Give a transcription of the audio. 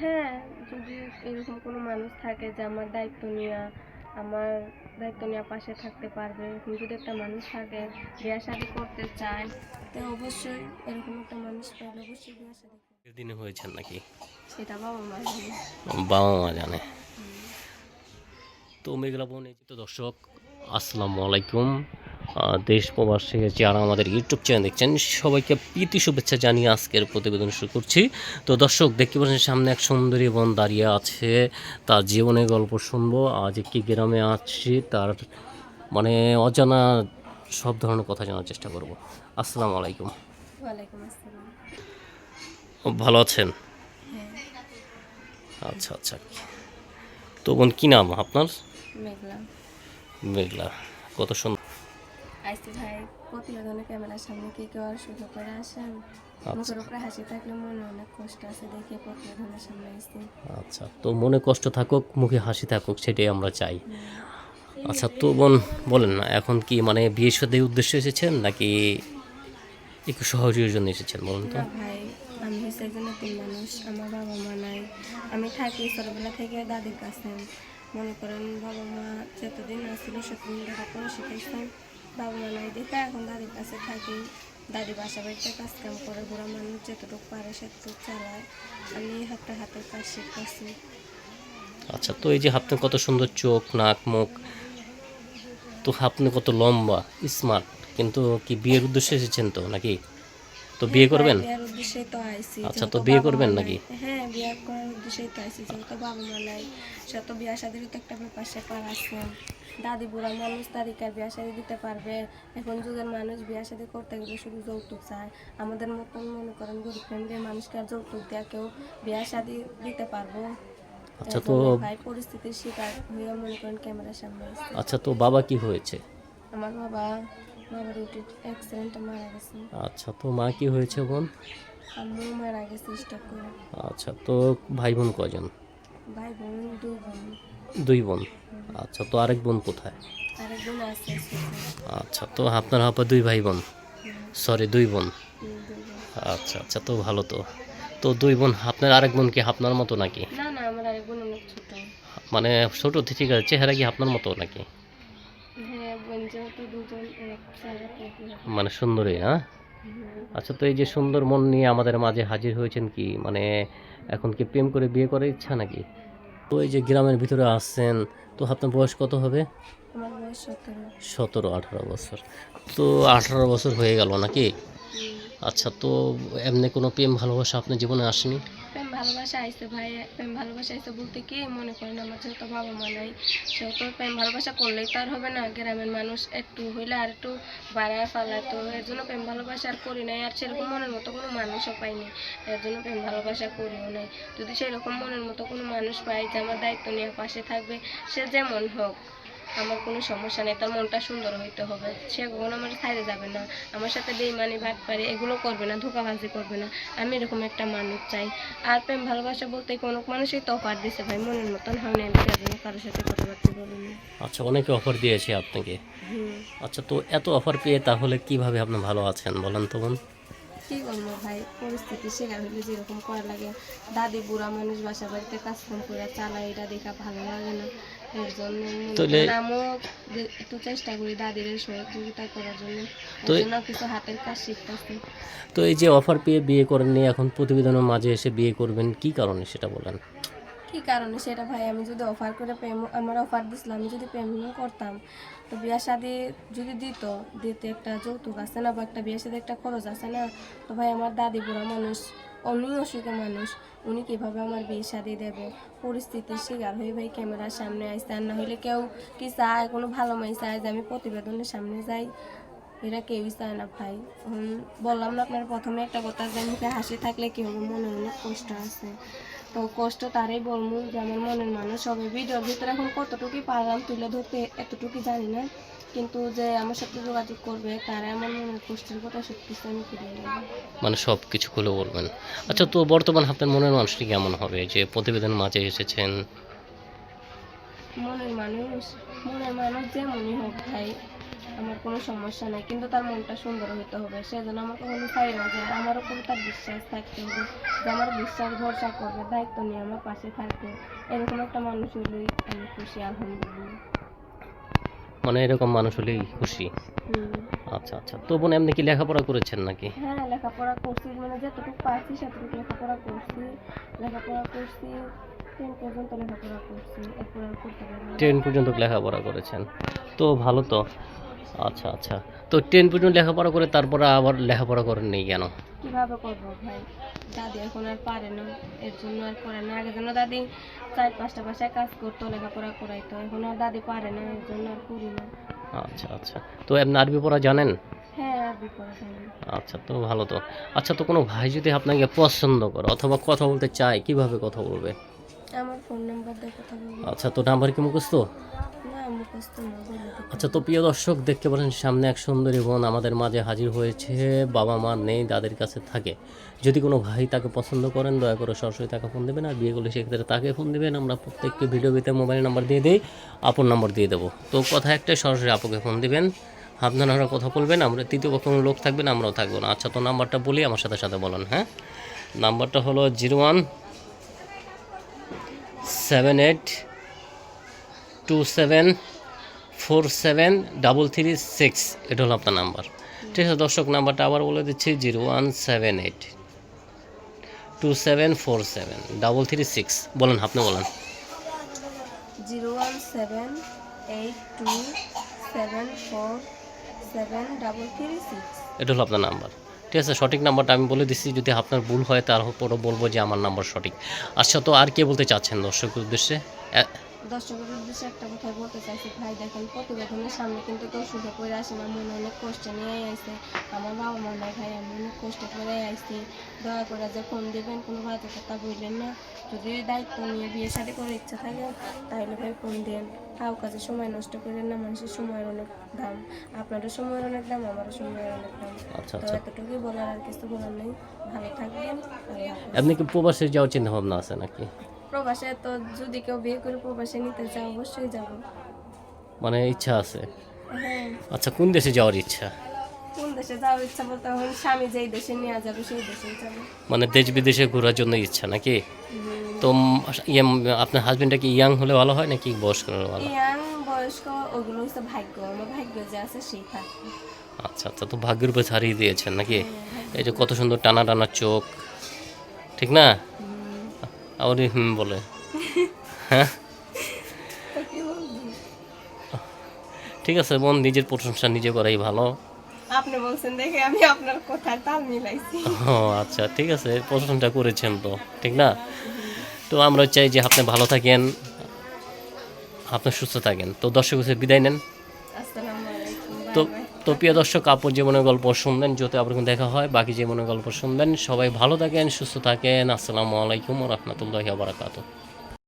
হ্যাঁ যদি এরকম কোনো মানুষ থাকে যে আমার দায়িত্ব নেওয়া আমার দায়িত্ব নেওয়া পাশে থাকতে পারবে এরকম যদি একটা মানুষ থাকে বিয়া শাদি করতে চায় তো অবশ্যই এরকম একটা মানুষ পাইলে অবশ্যই বিয়া শাদি। দিনে হয়েছেন নাকি সেটা বাবা মা জানে। বাবা মা জানে তো মেঘলা বোন এই তো দর্শক আসসালামু আলাইকুম দেশ প্রবাসী যারা আমাদের ইউটিউব চ্যানেল দেখছেন সবাইকে প্রীতি শুভেচ্ছা জানিয়ে আজকের প্রতিবেদন শুরু করছি। তো দর্শক দেখতে পাচ্ছেন সামনে এক সুন্দরী বোন দাঁড়িয়ে আছে। তার জীবনের গল্প শুনব। আজ একটি গ্রামে আছি তার মানে অজানা সব ধরনের কথা জানার চেষ্টা করব। আসসালামু আলাইকুম। ভালো আছেন? হ্যাঁ। আচ্ছা আচ্ছা। তো বোন কী নাম আপনার? মেঘলা। মেঘলা। কত সুন্দর আইসি ভাই প্রতিবেদনে ক্যামেরার সামনে কে কেউ আর সুযোগ করে আসেন আচ্ছা। মুখের উপরে হাসি থাকলে মনে অনেক কষ্ট আছে দেখে প্রতিবেদনের সামনে আসছি আচ্ছা তো মনে কষ্ট থাকুক মুখে হাসি থাকুক সেটাই আমরা চাই। আচ্ছা তো বোন বলেন না এখন কি মানে বিয়ে সাথে উদ্দেশ্যে এসেছেন নাকি একটু সহযোগের জন্য এসেছেন বলুন তো? ভাই আমি হচ্ছে একজন তিন মানুষ আমার বাবা মা নাই। আমি থাকি ছোটবেলা থেকে দাদির কাছে। মনে করেন বাবা মা যতদিন আসছিল সেতদিন লেখাপড়া শিখেছিলাম বাবা মা নাই দেখে এখন দাদির কাছে থাকি। দাদি বাসা বাড়িতে কাজ কাম করে, বুড়া মানুষ যতটুকু পারে সেটুকু চালায়। আমি হাতটা হাতের কাজ শিখতেছি। আচ্ছা তো এই যে হাতের কত সুন্দর চোখ, নাক, মুখ, তো আপনি কত লম্বা স্মার্ট কিন্তু কি বিয়ের উদ্দেশ্যে এসেছেন তো, নাকি? তো বিয়ে করবেন? তো আইসি আচ্ছা, তো বিয়ে করবেন নাকি? হ্যাঁ বিয়ে করার উদ্দেশ্যেই তো আইসি যেহেতু বাবা মা নাই। সে তো বিয়া শাদির তো একটা ব্যাপার স্যাপার আছে। দাদি বুড়া মানুষ বিয়া শাদি দিতে পারবে। এখন যুগের মানুষ বিয়া শাদি করতে গেলে শুধু যৌতুক চায়। আমাদের মতন মনে করেন গরিব ফ্যামিলির মানুষকে আর যৌতুক দেওয়া কেউ বিয়া শাদি দিতে পারব। আচ্ছা, তো- ভাই পরিস্থিতির শিকার হয়ে মনে করেন ক্যামেরার সামনে আচ্ছা তো বাবা কি হয়েছে? আমার বাবা বাবার রুটি অ্যাক্সিডেন্টে মারা গেছে। আচ্ছা তো মা কি হয়েছে বোন? আম্মু মারা গেছে স্টক করে। আচ্ছা তো ভাই বোন কজন? ভাই বোন দুই বোন। দুই বোন? আচ্ছা তো আরেক বোন কোথায়? আরেক বোন আছে আচ্ছা তো আপনার হাপা দুই ভাই বোন সরি দুই বোন? দুই বোন। আচ্ছা আচ্ছা তো ভালো তো। তো দুই বোন আপনার আরেক বোন কি আপনার মতো নাকি? না না আমার আরেক বোন অনেক ছোট। মানে ছোট ঠিক আছে চেহারা কি আপনার মতো নাকি? মানে সুন্দরী হ্যাঁ? আচ্ছা তো এই যে সুন্দর মন নিয়ে আমাদের মাঝে হাজির হয়েছেন কি? মানে এখন কি প্রেম করে বিয়ে করার ইচ্ছা নাকি? তো এই যে গ্রামের ভিতরে আসছেন তো আপনার বয়স কত হবে? সতেরো। আঠারো বছর। তো আঠারো বছর হয়ে গেল নাকি? আচ্ছা তো এমনি কোনো প্রেম ভালোবাসা আপনার জীবনে আসেনি? ভালোবাসা আইসে ভাই, প্রেম ভালোবাসা আইসে বলতে কি মনে করেন আমার যেহেতু বাবা মা নাই, সেহেতু প্রেম ভালোবাসা করলেই তো আর হবে না। গ্রামের মানুষ একটু হইলে আর একটু বাড়ায় ফালায়, তো এর জন্য প্রেম ভালোবাসা আর করি নাই। আর সেরকম মনের মতো কোনো মানুষও পাইনি এর জন্য প্রেম ভালোবাসা করিও নাই। যদি সেরকম মনের মতো কোনো মানুষ পাই যে আমার দায়িত্ব নিয়ে পাশে থাকবে, সে যেমন হোক। আমার কোনো সমস্যা নেই তার মনটা সুন্দর হইতে হবে। সে কখনো আমার ছাইড়ে যাবে না আমার সাথে বেইমানি ভাগ পারে এগুলো করবে না ধোকাবাজি করবে না। আমি এরকম একটা মানুষ চাই। আর প্রেম ভালোবাসা বলতে কোনো মানুষই তো অফার দিছে ভাই মনের মতন হয় না আমি কারোর সাথে কথাবার্তা বলিনি আচ্ছা অনেকে অফার দিয়েছে আপনাকে। আচ্ছা তো এত অফার পেয়ে তাহলে কীভাবে আপনি ভালো আছেন বলেন তো বোন? কি করব ভাই পরিস্থিতি শিকার হলে যেরকম করা লাগে। দাদি বুড়া মানুষ বাসা বাড়িতে কাজ কাম করে চালায় এটা দেখা ভালো লাগে না। তাহলে- আমিও একটু চেষ্টা করি দাদির সহযোগিতা করার জন্য। তো- জন্য কিছু হাতের কাজ শিখতেছি। তো এই যে অফার পেয়ে বিয়ে করেননি এখন প্রতিবেদনের মাঝে এসে বিয়ে করবেন কি কারণে সেটা বলেন? কি কারণে সেটা ভাই আমি যদি অফার করে প্রেম আমার অফার দিছিলাম আমি যদি পেমেন্ট করতাম তো বিয়া শাদি যদি দিত দিতে একটা যৌতুক আছে না বা একটা বিয়া শাদি একটা খরচ আছে না তো ভাই আমার দাদি বুড়া মানুষ উনি অসুখ মানুষ, উনি কীভাবে আমার বিয়ে শাদি দেবে? পরিস্থিতির শিকার হয়ে ভাই, ক্যামেরার সামনে আসতে আর না হলে কেউ কি চায়? কোনো ভালো মাই চায় যে আমি প্রতিবেদনের সামনে যাই? এরা কেউই চায় না ভাই। বললাম না আপনার প্রথমে একটা কথা যে মুখে হাসি থাকলে কি হবে? মনে অনেক কষ্ট আছে। তো কষ্ট তারই বলব যে আমার মনের মানুষ হবে। ভিডিওর ভিতরে এখন কতটুকুই পারলাম তুলে ধরতে এতটুকুই জানি না। কিন্তু যে আমার সাথে যোগাযোগ করবে তারা আমার মনের কষ্টের কথা সব কিছু আমি নেব মানে সব কিছু খুলে বলবেন। আচ্ছা তো বর্তমান আপনার মনের মানুষটি কেমন হবে? যে প্রতিবেদন মাঝে এসেছেন। মনের মানুষ মনের মানুষ যেমনই হোক ভাই আমার কোনো সমস্যা নাই। কিন্তু তার মনটা সুন্দর হইতে হবে। সে যেন আমার কখনো ছাড়ে না যায়। আমার উপরে তার বিশ্বাস থাকতে হবে। যে আমার বিশ্বাস ভরসা করবে দায়িত্ব নিয়ে আমার পাশে থাকবে। এরকম একটা মানুষ হলেই আমি খুশি আলহামদুলিল্লাহ। মানে এরকম মানুষ হলেই খুশি। আচ্ছা আচ্ছা। তো বোন এমনি কি লেখাপড়া করেছেন নাকি? হ্যাঁ লেখাপড়া করছি। মানে যতটুকু পারছি সেতটুকু লেখাপড়া করছি। লেখাপড়া করছি টেন পর্যন্ত লেখাপড়া করছি। এরপর করতে টেন পর্যন্ত লেখাপড়া করেছেন। তো ভালো তো। আচ্ছা আচ্ছা। তো টেন পর্যন্ত লেখাপড়া করে তারপরে আবার লেখাপড়া করেন নেই কেন? কীভাবে করব ভাই? দাদি এখন আর পারে না। এর জন্য আর করে না। আগে যেন দাদি চার পাঁচটা বাসায় কাজ করতো লেখাপড়া করাইতো। এখন আর দাদি পারে না এর জন্য আর করি না। আচ্ছা আচ্ছা। তো এমনি আরবি পড়া জানেন? হ্যাঁ আচ্ছা তো ভালো তো। আচ্ছা তো কোনো ভাই যদি আপনাকে পছন্দ করে অথবা কথা বলতে চায় কীভাবে কথা বলবে? আমার ফোন নাম্বার দিয়ে কথা বলব। আচ্ছা তো নাম্বার কি মুখস্থ? আচ্ছা তো প্রিয় দর্শক, দেখতে পারেন সামনে এক সুন্দরী বোন আমাদের মাঝে হাজির হয়েছে, বাবা মা নেই, দাদের কাছে থাকে। যদি কোনো ভাই তাকে পছন্দ করেন, দয়া করে সরাসরি তাকে ফোন দেবেন আর বিয়ে করলে সেক্ষেত্রে তাকে ফোন দেবেন। আমরা প্রত্যেকটি ভিডিও ভিতরে মোবাইল নাম্বার দিয়ে দিই, আপন নাম্বার দিয়ে দেবো। তো কথা একটাই, সরাসরি আপুকে ফোন দিবেন। আপনারা কথা বলবেন, আমরা তৃতীয় পক্ষ লোক থাকবেন, আমরাও থাকব না। আচ্ছা তো নাম্বারটা বলি, আমার সাথে সাথে বলেন হ্যাঁ? নাম্বারটা হলো zero one seven eight two seven four seven double three six এটা হলো আপনার নাম্বার। ঠিক আছে দর্শক নাম্বারটা আবার বলে দিচ্ছি zero one seven eight two seven four seven double three six বলেন আপনি বলেন। Zero one seven eight two seven four seven double three six এটা হলো আপনার নাম্বার। ঠিক আছে সঠিক নাম্বারটা আমি বলে দিচ্ছি যদি আপনার ভুল হয় তারপরও বলব যে আমার নাম্বার সঠিক। আচ্ছা তো আর কে বলতে চাচ্ছেন দর্শকের উদ্দেশ্যে? দর্শকের উদ্দেশ্যে একটা কথা বলতে চাইছি ভাই দেখেন প্রতিবেদনের সামনে কিন্তু কেউ সুখে করে আসে না মনে অনেক কষ্ট নিয়ে আইসে আমার বাবা মা নাই ভাই আমি অনেক কষ্ট করে আইসি দয়া করে যে ফোন দেবেন কোনো বাজে কথা বলবেন না। যদি দায়িত্ব নিয়ে বিয়ে শাদী করে ইচ্ছা থাকে তাহলে ভাই ফোন দেন। কাউ কাজে সময় নষ্ট করেন না মানুষের সময়ের অনেক দাম। আপনারও সময়ের অনেক দাম আমারও সময়ের অনেক দাম। আচ্ছা তো আচ্ছা। এতটুকুই বলার আর কিছু বলার নেই। ভালো থাকবেন আপনি কি প্রবাসে যাওয়ার চিন্তা ভাবনা আছে নাকি? প্রবাসে তো যদি কেউ বিয়ে করে প্রবাসে নিতে চায় অবশ্যই যাব। মানে ইচ্ছা আছে? হ্যাঁ। আচ্ছা কোন দেশে যাওয়ার ইচ্ছা? কোন দেশে যাওয়ার ইচ্ছা বলতে এখন স্বামী যেই দেশে নিয়ে যাবে সেই দেশেই যাবে। মানে দেশ বিদেশে ঘোরার জন্য ইচ্ছা নাকি? তো ইয়ে, আপনার হাজবেন্ডটা কি ইয়াং হলে ভালো হয় নাকি বয়স্ক হলে ভালো ইয়াং বয়স্ক ওগুলো হচ্ছে ভাগ্য। আমার ভাগ্য যে আছে সেই থাকবে আচ্ছা আচ্ছা তো ভাগ্যের উপরে ছাড়িয়ে দিয়েছেন নাকি? এই যে কত সুন্দর টানা টানা চোখ ঠিক না? আবার এই হুম বলে। হ্যাঁ? ঠিক আছে বোন নিজের প্রশংসা নিজে করাই ভালো। আপনি বলছেন দেখে আমি আপনার কথার তাল মিলাইছি। ও আচ্ছা ঠিক আছে প্রশংসা করেছেন তো ঠিক না? তো আমরা চাই যে আপনি ভালো থাকেন আপনি সুস্থ থাকেন। তো দর্শক বিদায় নেন। আসসালামু আলাইকুম তো তো প্রিয় দর্শক, আপন জীবনের গল্প শুনবেন যদি আপনার দেখা হয়, বাকি জীবনের গল্প শুনবেন, সবাই ভালো থাকেন, সুস্থ থাকেন। আসসালামু আলাইকুম রহমতুল্লাহ বারাকাতু